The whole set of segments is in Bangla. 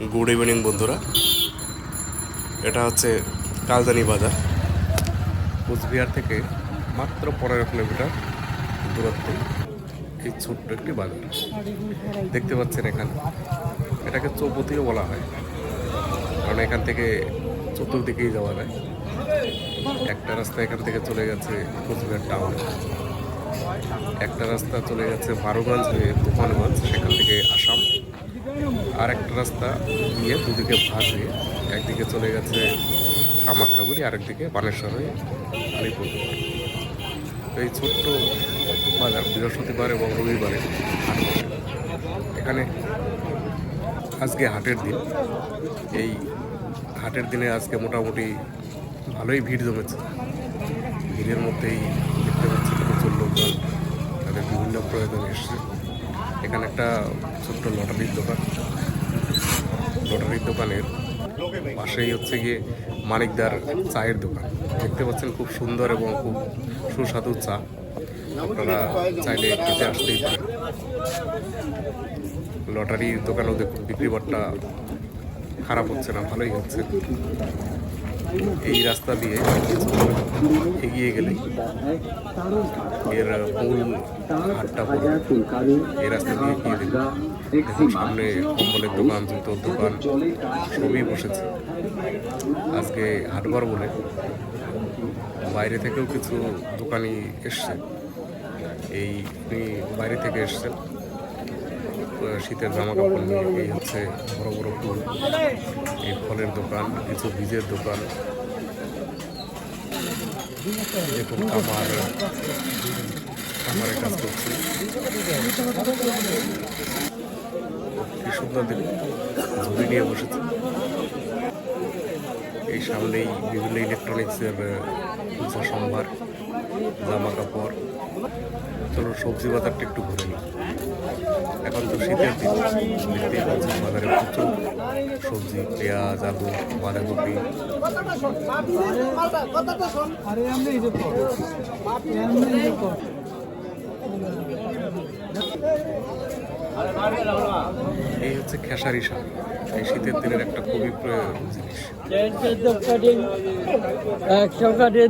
গুড ইভিনিং বন্ধুরা। এটা হচ্ছে কালদানি বাজার, কোচবিহার থেকে মাত্র পনেরো কিলোমিটার দূরত্ব এই ছোট্ট একটি বাজার। দেখতে পাচ্ছেন এখানে, এটাকে চৌপতিও বলা হয়, কারণ এখান থেকে চতুর্দিকেই যাওয়া যায়। একটা রাস্তা এখান থেকে চলে গেছে কোচবিহার টাউনে একটা রাস্তা চলে গেছে বারোগঞ্জ হয়ে তুফানগঞ্জ সেখান থেকে আসাম। আর একটা রাস্তা গিয়ে দুদিকে ভাগ হয়ে একদিকে চলে গেছে কামাখ্যাগুড়ি, আরেকদিকে বানেশ্বর হয়ে আলিপুর। এই ছোট্ট বাজার বৃহস্পতিবার এবং রবিবারে এখানে আজকে হাটের দিন। এই হাটের দিনে আজকে মোটামুটি ভালোই ভিড় জমেছে। ভিড়ের মধ্যেই দেখতে পাচ্ছি প্রচুর লোকজন, তাদের বিভিন্ন প্রয়োজন এসছে। এখানে একটা ছোট্ট লটারির দোকান। লটারির দোকানের পাশেই হচ্ছে গিয়ে মানিকদার চায়ের দোকান। দেখতে পাচ্ছেন খুব সুন্দর এবং খুব সুস্বাদু চা। আপনারা চাইলে খেতে আসতেই পারেন। লটারির দোকানেও দেখুন বিক্রি বাট্টা খারাপ হচ্ছে না, ভালোই হচ্ছে। এই রাস্তা দিয়ে এগিয়ে গেলে এর মূল হাটটা এই রাস্তা দিয়ে এগিয়ে দিল দেখুন সামনে কম্বলের দোকান জুতোর দোকান সবই বসেছে। আজকে হাটবার বলে বাইরে থেকেও কিছু দোকানি এসছে। এই বাইরে থেকে এসছেন। আহ, শীতের জামা কাপড় নিয়ে, এই হচ্ছে বড় বড় ফুল, এই ফলের দোকান, কিছু বীজের দোকান। দেখুন আমার খামারের কাজ করছি। সুন্দর ঝুড়ি নিয়ে বসেছে। এই সামনেই বিভিন্ন ইলেকট্রনিক্সের সম্ভার জামা কাপড় চলো সবজি বাজারটা একটু ঘুরে নিই। এখন তো শীতের দিন, দেখতেই পাচ্ছেন বাজারে প্রচুর সবজি, পেঁয়াজ, আলু, বাঁধাকপি। এই হচ্ছে খেসারি শাক। এই শীতের দিনের একটা খুবই প্রয়োজন জিনিস। একশো কাটে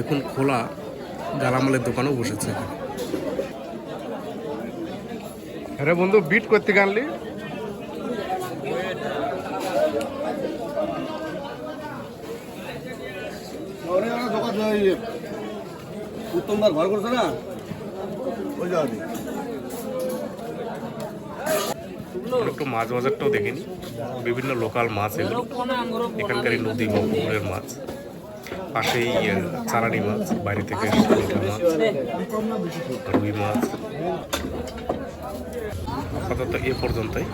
দেখুন খোলা গালামালের দোকানও বসেছে। আরে বন্ধু বিট করতে গানলি? উত্তমবার ঘর করছে না? ওই যাওয়া একটু মাছ বাজারটাও দেখিনি বিভিন্ন লোকাল মাছ এগুলো এখানকারই নদী বা পুকুরের মাছ। পাশেই চালানি মাছ বাইরে থেকে মাছ রুই মাছ। আপাতত এ পর্যন্তই।